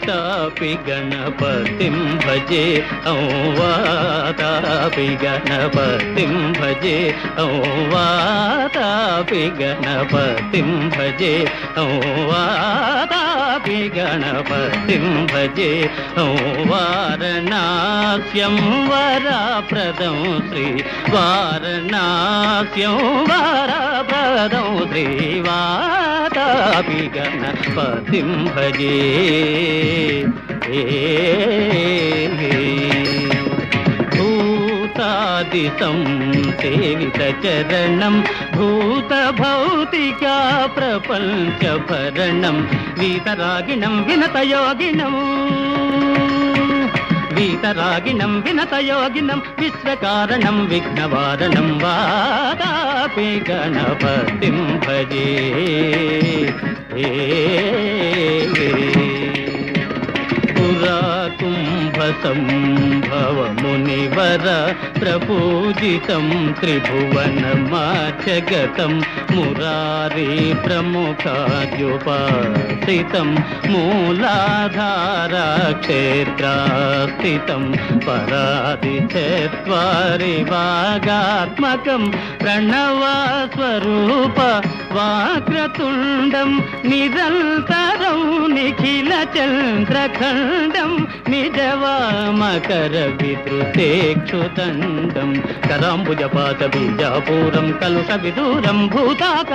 వాతాపి గణపతిం భజే ఔ వాతాపి గణపతిం భజే ఔ వాతాపి గణపతిం భజే ఔ వాతాపి గణపతిం భజే ఔ వారణాస్యం వరప్రదం శ్రీ వారణాస్యం వరప్రదం శ్రీ వాతాపి అభిగణ భజే భూతాదిశం సేవిత చరణం భూత భౌతిక ప్రపంచ భరణం వీతరాగిణం వినతయోగినం వీతరాగిణం వినతయోగినం విశ్వకారణం విఘ్నవారణం వాదాపి గణపతిం భజే. పురా కుంభ సంభవ మునివర ప్రపూజితం త్రిభువన మాచగతం మురారి ప్రముఖాద్యుపాసితం మూలాధారా క్షేత్రాస్థితం పరాది చరి వాగాత్మకం ప్రణవస్వరూప వాక్రతుండం నిరంతరం నిఖిల చంద్రఖండం నిజవామకర విద్రుతేక్షుదండం కరాంబుజపాత బీజాపూరం కలుష విదూరం భూతాక